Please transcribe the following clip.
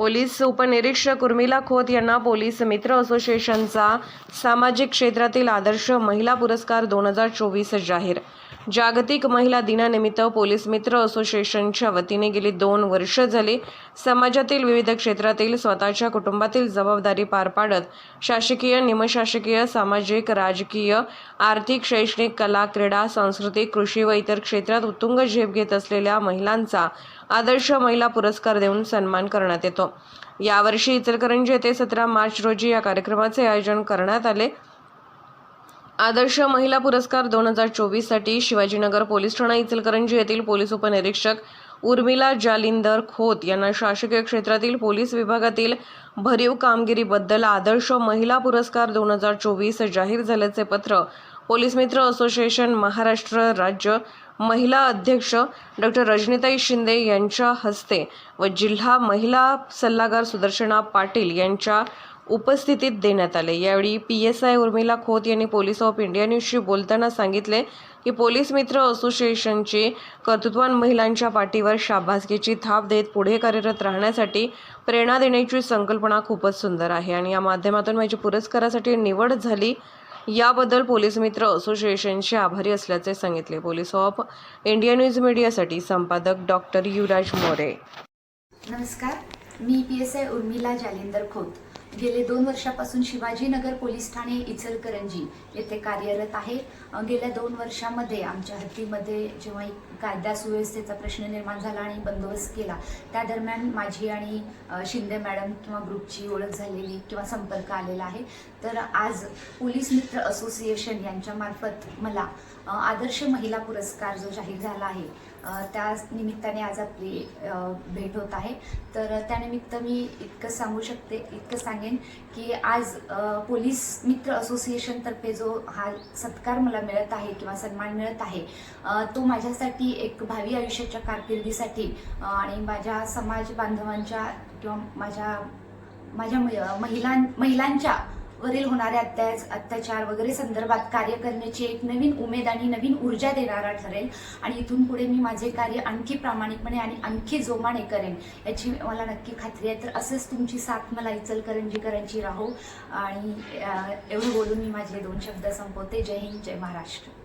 Police उपनिरीक्षक उर्मिला खोत यांना police मित्र असोसिएशनचा सामाजिक क्षेत्रातील आदर्श महिला पुरस्कार दोन हजार चोवीस जाहीर जागतिक महिला दिनानिमित्त पोलीस मित्र असोसिएशनच्या वतीने गेली दोन वर्ष झाली. समाजातील विविध क्षेत्रातील स्वतःच्या कुटुंबातील जबाबदारी पार पाडत शासकीय निमशासकीय सामाजिक राजकीय आर्थिक शैक्षणिक कला क्रीडा सांस्कृतिक कृषी व इतर क्षेत्रात उत्तुंग झेप घेत असलेल्या महिलांचा आदर्श महिला पुरस्कार देऊन सन्मान करण्यात येतो. यावर्षी इचलकरंजी येथे सतरा मार्च रोजी या कार्यक्रमाचे आयोजन करण्यात आले. आदर्श महिला पुरस्कार दोन हजार चोवीससाठी शिवाजीनगर पोलीस ठाणा इचलकरंजी येथील पोलीस उपनिरीक्षक उर्मिला जालिंदर खोत यांना शासकीय क्षेत्रातील पोलीस विभागातील भरीव कामगिरीबद्दल आदर्श महिला पुरस्कार दोन हजार चोवीस जाहीर झाल्याचे पत्र पोलीस मित्र असोसिएशन महाराष्ट्र राज्य महिला अध्यक्ष डॉक्टर रजनीताई शिंदे यांच्या हस्ते व जिल्हा महिला सल्लागार सुदर्शना पाटील यांच्या उपस्थितीत देण्यात आले. यावेळी P S I Urmila Khot यांनी पोलीस ऑफ इंडिया न्यूजशी बोलताना सांगितले की पोलीस मित्र असोसिएशनची कर्तृत्वान महिलांच्या पाठीवर शाबासकीची थाप देत पुढे कार्यरत राहण्यासाठी प्रेरणा देण्याची संकल्पना खूपच सुंदर आहे आणि या माध्यमातून माझी पुरस्कारासाठी निवड झाली. याबद्दल पोलीस मित्र असोसिएशनचे आभारी असल्याचे सांगितले. पोलीस ऑफ इंडिया न्यूज मीडियासाठी संपादक डॉक्टर युवराज मोरे. नमस्कार. मी P S I Urmila Jalindar Khot. गेले दोन वर्षापासून शिवाजीनगर पोलीस ठाणे इचलकरंजी येथे कार्यरत आहे. गेल्या दोन वर्षामध्ये आमच्या हद्दीमध्ये जेव्हा एक कायदा सुव्यवस्थेचा प्रश्न निर्माण झाला आणि बंदोबस्त केला त्या दरम्यान माझी आणि शिंदे मॅडम किंवा ग्रुपची ओळख झालेली किंवा संपर्क आलेला आहे. तर आज पोलीस मित्र असोसिएशन यांच्यामार्फत मला आदर्श महिला पुरस्कार जो जाहीर झाला आहे त्या निमित्ताने आज आपली भेट होत आहे. तर त्यानिमित्त मी इतकं सांगू शकते इतकं सांगेन की आज पोलीस मित्र असोसिएशनतर्फे जो हा सत्कार मला मिळत आहे किंवा सन्मान मिळत आहे तो माझ्यासाठी एक भावी आयुष्याच्या कारकिर्दीसाठी आणि माझ्या समाज बांधवांच्या किंवा माझ्या माझ्या म- महिलां महिलांच्या वरील होणारे अत्याच अत्याचार वगैरे संदर्भात कार्य करण्याची एक नवीन उमेद आणि नवीन ऊर्जा देणारा ठरेल. आणि इथून पुढे मी माझे कार्य आणखी प्रामाणिकपणे आणि आणखी जोमाने करेन याची मला नक्की खात्री आहे. तर असंच तुमची साथ मला इचलकरंजीकरांची राहो. आणि एवढं बोलून मी माझे दोन शब्द संपवते. जय हिंद जय महाराष्ट्र.